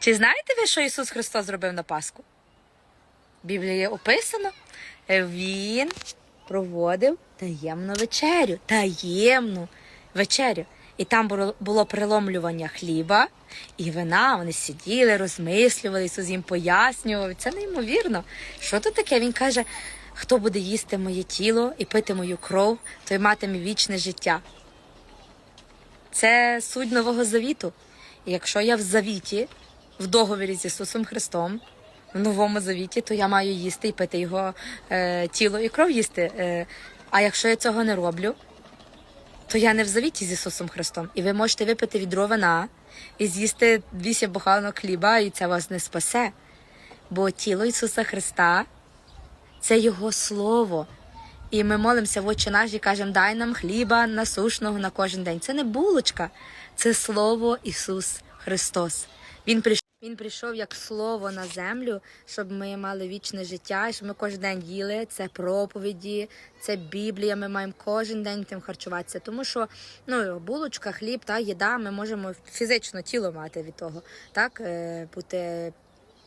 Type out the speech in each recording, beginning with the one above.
Чи знаєте ви, що Ісус Христос зробив на Пасху? В Біблії описано. Він проводив таємну вечерю. Таємну вечерю. І там було- приломлювання хліба і вина. Вони сиділи, розмислювали, Ісус їм пояснював. Це неймовірно. Що тут таке? Він каже: хто буде їсти моє тіло і пити мою кров, той матиме вічне життя. Це суть Нового Завіту. І якщо я в завіті, в договірі з Ісусом Христом, в Новому Завіті, то я маю їсти і пити Його е, тіло і кров їсти. Е, а якщо я цього не роблю, то я не в завіті з Ісусом Христом. І ви можете випити відро вина і з'їсти вісім буханок хліба, і це вас не спасе. Бо тіло Ісуса Христа це Його Слово. І ми молимося в очі наш і кажемо, дай нам хліба насушного на кожен день. Це не булочка, це Слово Ісус Христос. Він прийшов. Він прийшов як слово на землю, щоб ми мали вічне життя, і щоб ми кожен день їли. Це проповіді, це Біблія. Ми маємо кожен день тим харчуватися. Тому що ну, булочка, хліб та їда, ми можемо фізично тіло мати від того, так е, бути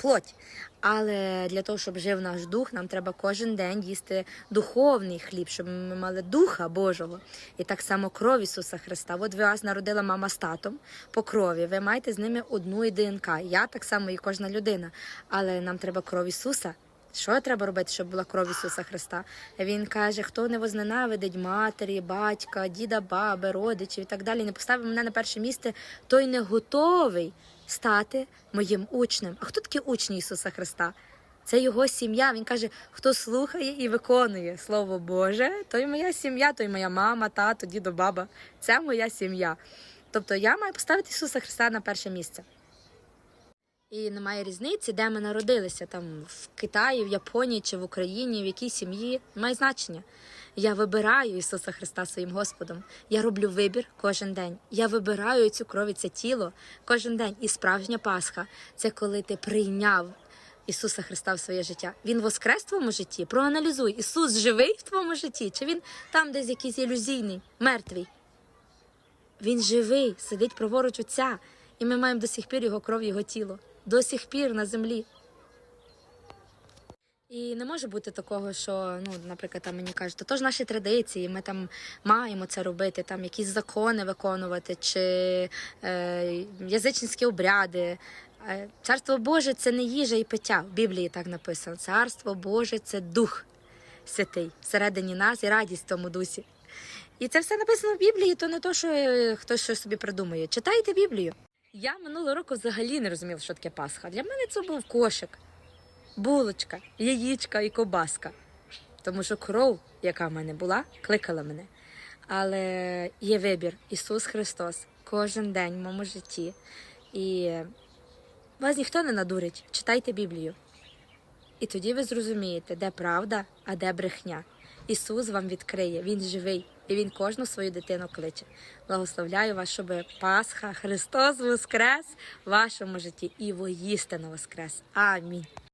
плоть. Але для того, щоб жив наш дух, нам треба кожен день їсти духовний хліб, щоб ми мали духа Божого. І так само кров Ісуса Христа. От ви вас народила мама з татом по крові. Ви маєте з ними одну і ДНК. Я так само і кожна людина. Але нам треба кров Ісуса. Що треба робити, щоб була кров Ісуса Христа? Він каже: хто не возненавидить матері, батька, діда, баби, родичів і так далі, не поставив мене на перше місце, той не готовий стати моїм учнем. А хто такі учні Ісуса Христа? Це його сім'я. Він каже: хто слухає і виконує Слово Боже, той моя сім'я, той моя мама, тато, дідо, баба. Це моя сім'я. Тобто я маю поставити Ісуса Христа на перше місце. І немає різниці, де ми народилися, там в Китаї, в Японії чи в Україні, в якій сім'ї немає значення. Я вибираю Ісуса Христа своїм Господом. Я роблю вибір кожен день. Я вибираю цю кров і це тіло кожен день. І справжня Пасха це коли ти прийняв Ісуса Христа в своє життя. Він воскрес в твоєму житті. Проаналізуй, Ісус живий в твоєму житті, чи він там десь якийсь ілюзійний, мертвий. Він живий, сидить праворуч Отця, і ми маємо до сих пір його кров, його тіло. До сих пір на землі. І не може бути такого, що, ну, наприклад, там мені кажуть, то ж наші традиції, ми там маємо це робити, там якісь закони виконувати, чи е, язичницькі обряди. Е, Царство Боже це не їжа і пиття. В Біблії так написано. Царство Боже це дух святий всередині нас і радість в тому дусі. І це все написано в Біблії, то не то, що е, хтось щось собі придумує. Читайте Біблію. Я минулого року взагалі не розуміла, що таке Пасха. Для мене це був кошик, булочка, яєчка і кобаска. Тому що кров, яка в мене була, кликала мене. Але є вибір Ісус Христос кожен день в моєму житті. І вас ніхто не надурить. Читайте Біблію. І тоді ви зрозумієте, де правда, а де брехня. Ісус вам відкриє, Він живий, і Він кожну свою дитину кличе. Благословляю вас, щоб Пасха, Христос воскрес в вашому житті і воїстину воскрес. Амінь.